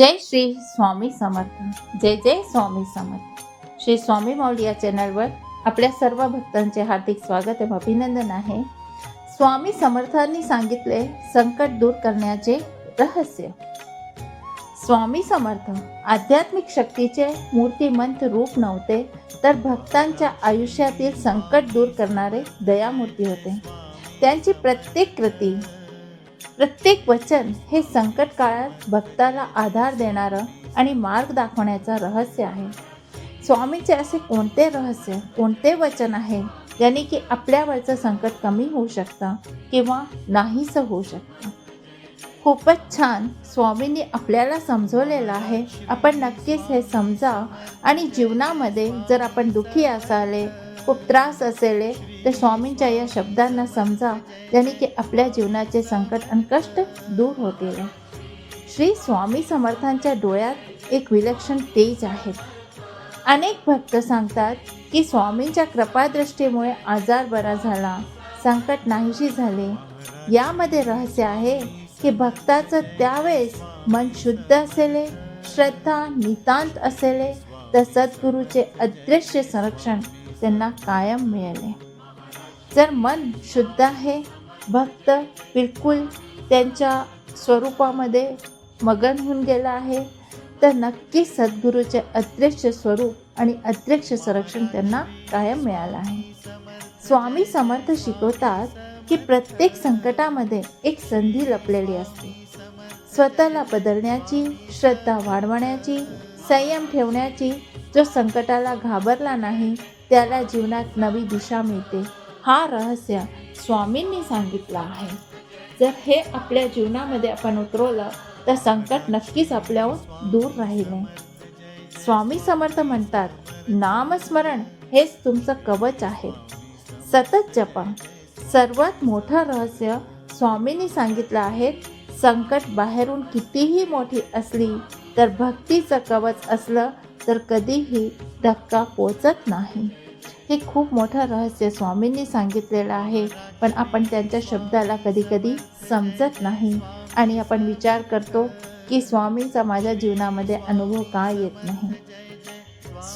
जय श्री स्वामी समर्थ. जय जय स्वामी समर्थ. श्री स्वामी माऊली या चॅनलवर आपल्या सर्व भक्तांचे हार्दिक स्वागत व अभिनंदन आहे. स्वामी समर्थांनी सांगितले संकट दूर करण्याचे रहस्य. स्वामी समर्थ आध्यात्मिक शक्तीचे मूर्तिमंत रूप नव्हते तर भक्तांच्या आयुष्यातील संकट दूर करणारे दयामूर्ती होते. त्यांची प्रत्येक कृती प्रत्येक वचन हे संकट काळात भक्ताला आधार देणारं आणि मार्ग दाखवण्याचं रहस्य आहे. स्वामीचे असे कोणते रहस्य कोणते वचन आहे ज्याने की आपल्यावरचं संकट कमी होऊ शकतं किंवा नाहीसं होऊ शकतं? खूपच छान स्वामींनी आपल्याला समजवलेलं आहे. आपण नक्कीच हे समजा आणि जीवनामध्ये जर आपण दुःखी असाले खूप त्रास असेल तर स्वामींच्या या शब्दांना समजा ज्याने की आपल्या जीवनाचे संकट आणि कष्ट दूर होतील श्री स्वामी समर्थांच्या डोळ्यात एक विलक्षण तेज आहे. अनेक भक्त सांगतात की स्वामींच्या कृपादृष्टीमुळे आजार बरा झाला संकट नाहीशी झाले. यामध्ये रहस्य आहे की भक्ताचं त्यावेळेस मन शुद्ध असेले श्रद्धा नितांत असेले तर सद्गुरूचे अदृश्य संरक्षण त्यांना कायम मिळाले. जर मन शुद्ध आहे भक्त बिलकुल त्यांच्या स्वरूपामध्ये मगन होऊन गेला आहे तर नक्की सद्गुरूचे अदृश्य स्वरूप आणि अदृश्य संरक्षण त्यांना कायम मिळालं आहे. स्वामी समर्थ शिकवतात की प्रत्येक संकटामध्ये एक संधी लपलेली असते. स्वतःला बदलण्याची श्रद्धा वाढवण्याची संयम ठेवण्याची जो संकटाला घाबरला नाही त्याला जीवनात नवी दिशा मिळते. हा रहस्य स्वामींनी सांगितला आहे. जर हे आपल्या जीवनामध्ये आपण उतरवलं तर संकट नक्कीच आपल्यावर दूर राहिले. स्वामी समर्थ म्हणतात नामस्मरण हेच तुमचं कवच आहे. सतत जपा. सर्वात मोठं रहस्य स्वामींनी सांगितलं आहे संकट बाहेरून कितीही मोठी असली तर भक्तीचं कवच असलं तर कधीही धक्का पोचत नाही. हे खूप मोठं रहस्य स्वामींनी सांगितलेलं आहे पण आपण त्यांच्या शब्दाला कधीकधी समजत नाही. आणि आपण विचार करतो की स्वामींचा माझ्या जीवनामध्ये अनुभव का येत नाही?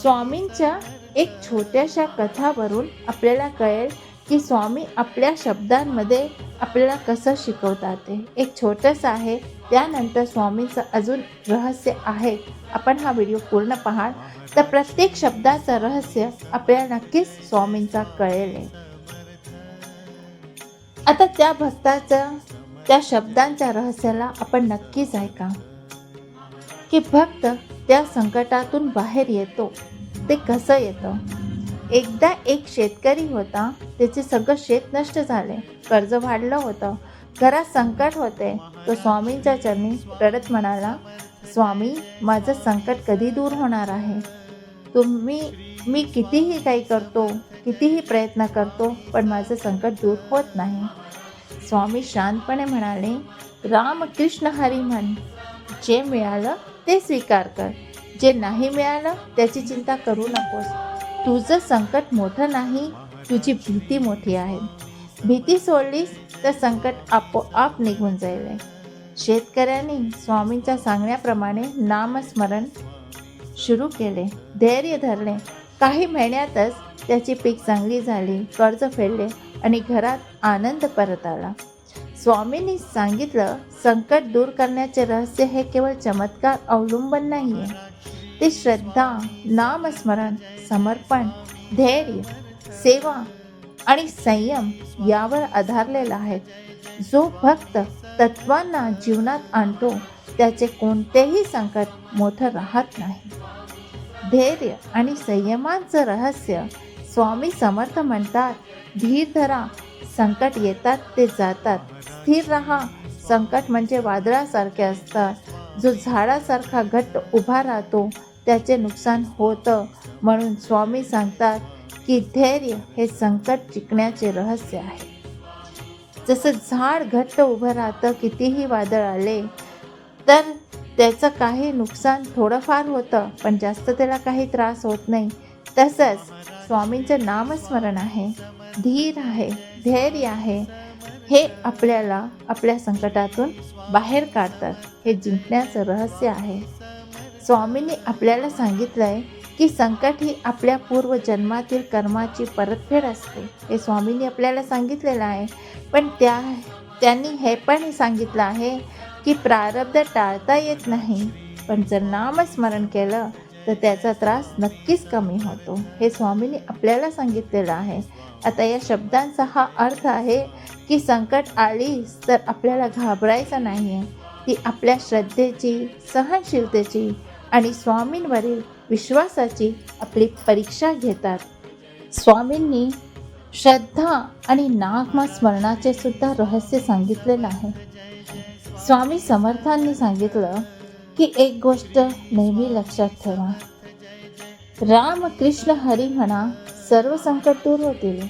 स्वामींच्या एक छोट्याशा कथावरून आपल्याला कळेल की स्वामी आपल्या शब्दांमध्ये आपल्याला कसं शिकवतात ते. एक छोटंसं आहे त्यानंतर स्वामींचं अजून रहस्य आहे. आपण हा व्हिडिओ पूर्ण पाहाल तर प्रत्येक शब्दाचं रहस्य आपल्याला नक्कीच स्वामींचा कळेल. आता त्या भक्ताचं त्या शब्दांच्या रहस्याला आपण नक्कीच ऐका की भक्त त्या संकटातून बाहेर येतो ते कसं येतं? एकदा एक शेतकरी होता त्याचे सगळं शेत नष्ट झाले कर्ज वाढलं होतं घरात संकट होते तो स्वामींच्या चरणी रडत म्हणाला स्वामी माझं संकट कधी दूर होणार आहे? तुम्ही मी कितीही काही करतो कितीही प्रयत्न करतो पण माझं संकट दूर होत नाही. स्वामी शांतपणे म्हणाले रामकृष्ण हरी म्हण जे मिळालं ते स्वीकार कर. जे नाही मिळालं त्याची चिंता करू नकोस. तुझं संकट मोठं नाही तुझी भीती मोठी आहे. भीती सोडलीस तर संकट आपोआप निघून जाईल. शेतकऱ्यांनी स्वामींच्या सांगण्याप्रमाणे नामस्मरण सुरू केले. धैर्य धरले. काही महिन्यातच त्याची पीक चांगली झाली कर्ज फेडले आणि घरात आनंद परत आला. स्वामींनी सांगितलं संकट दूर करण्याचे रहस्य हे केवळ चमत्कार अवलंबन नाही आहे ते श्रद्धा नामस्मरण समर्पण धैर्य सेवा आणि संयम यावर आधारलेला आहे. जो भक्त तत्वांना जीवनात आणतो त्याचे कोणतेही संकट मोठं राहत नाही. धैर्य आणि संयमांचं रहस्य स्वामी समर्थ म्हणतात धीर धरा संकट येतात ते जातात. स्थिर राहा संकट म्हणजे वादळासारखे असतात. जो झाडासारखा घट्ट उभा राहतो त्याचे नुकसान होतं म्हणून स्वामी सांगतात की धैर्य हे संकट जिंकण्याचे रहस्य आहे. जसं झाड घट्ट उभं राहतं कितीही वादळ आले तर त्याचं काही नुकसान थोडंफार होतं पण जास्त त्याला काही त्रास होत नाही. तसंच स्वामींचं नामस्मरण आहे. धीर आहे धैर्य आहे. हे आपल्याला आपल्या संकटातून बाहेर काढतात. हे जिंकण्याचं रहस्य आहे. स्वामींनी आपल्याला सांगितलं आहे की संकट ही आपल्या पूर्वजन्मातील कर्माची परतफेड असते. हे स्वामींनी आपल्याला सांगितलेलं आहे. पण त्या त्यांनी हे पण सांगितलं आहे की प्रारब्ध टाळता येत नाही. पण जर नामस्मरण केलं तर त्याचा त्रास नक्कीच कमी होतो. हे स्वामींनी आपल्याला सांगितलेलं आहे. आता या शब्दांचा हा अर्थ आहे की संकट आलीच तर आपल्याला घाबरायचं नाही आहे ती आपल्या श्रद्धेची सहनशीलतेची आणि स्वामींवरील विश्वासाची आपली परीक्षा घेतात. स्वामींनी श्रद्धा आणि नामस्मरणाचे सुद्धा रहस्य सांगितलेलं आहे. स्वामी समर्थांनी सांगितलं की एक गोष्ट नेहमी लक्षात ठेवा. राम कृष्ण हरी म्हणा सर्व संकट दूर होतील.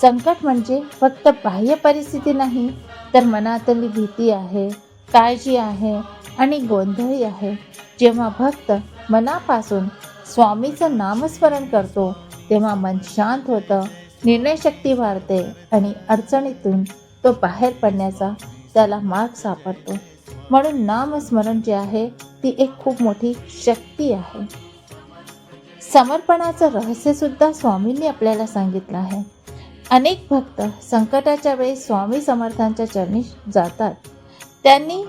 संकट म्हणजे फक्त बाह्य परिस्थिती नाही तर मनातली भीती आहे काळजी आहे आणि गोंधळी आहे. जेव्हा भक्त मनापासून स्वामीचं नामस्मरण करतो तेव्हा मन शांत होतं निर्णयशक्ती वाढते आणि अडचणीतून तो बाहेर पडण्याचा त्याला मार्ग सापडतो. म्हणून नामस्मरण जे आहे ती एक खूप मोठी शक्ती आहे. समर्पणाचं रहस्य सुद्धा स्वामींनी आपल्याला सांगितलं आहे. अनेक भक्त संकटाच्या वेळी स्वामी समर्थांच्या चरणी जातात. त्यांनी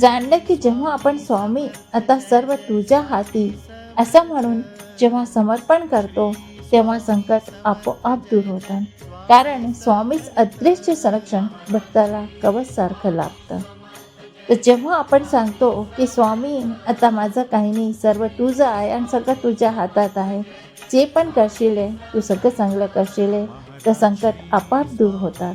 जाणलं की जेव्हा आपण स्वामी आता सर्व तुझ्या हाती. असं म्हणून जेव्हा समर्पण करतो तेव्हा संकट आपोआप दूर होतात कारण स्वामीच अदृश्य संरक्षण भक्ताला कवचसारखं लाभतं. तर जेव्हा आपण सांगतो की स्वामी आता माझं काही नाही सर्व तुझं आहे आणि सगळं तुझ्या हातात आहे. जे पण करशील आहे तू सगळं चांगलं करशील आहे तर संकट आपाप दूर होतात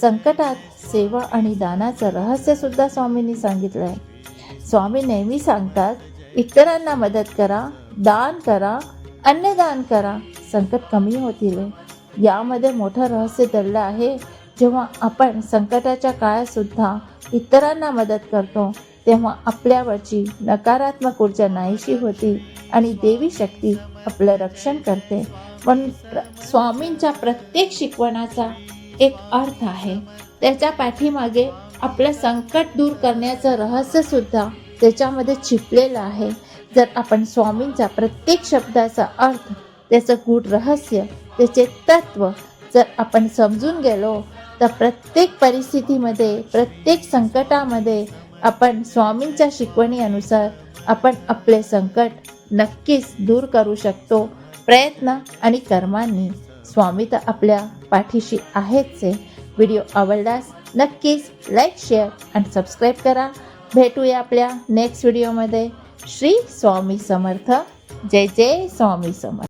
संकटात सेवा आणि दानाचं रहस्यसुद्धा स्वामींनी सांगितलं आहे स्वामी नेहमी सांगतात इतरांना मदत करा दान करा अन्नदान करा. संकट कमी होतील हो. यामध्ये मोठं रहस्य दडलं आहे. जेव्हा आपण संकटाच्या काळातसुद्धा इतरांना मदत करतो तेव्हा आपल्यावरची नकारात्मक ऊर्जा नाहीशी होती आणि देवी शक्ती आपलं रक्षण करते. पण स्वामींच्या प्रत्येक शिकवणाचा एक अर्थ आहे. त्याच्या पाठीमागे आपलं संकट दूर करण्याचं रहस्यसुद्धा त्याच्यामध्ये छिपलेलं आहे. जर आपण स्वामींचा प्रत्येक शब्दाचा अर्थ त्याचं गूढ रहस्य त्याचे तत्व जर आपण समजून गेलो तर प्रत्येक परिस्थितीमध्ये प्रत्येक संकटामध्ये आपण स्वामींच्या शिकवणीनुसार आपण आपले संकट नक्कीच दूर करू शकतो. प्रयत्न आणि कर्मांनी स्वामी तर आपल्या पाठीशी आहेच आहे व्हिडिओ आवडल्यास नक्कीच लाईक शेअर आणि सबस्क्राईब करा. भेटूया आपल्या नेक्स्ट व्हिडिओमध्ये श्री स्वामी समर्थ. जय जय स्वामी समर्थ.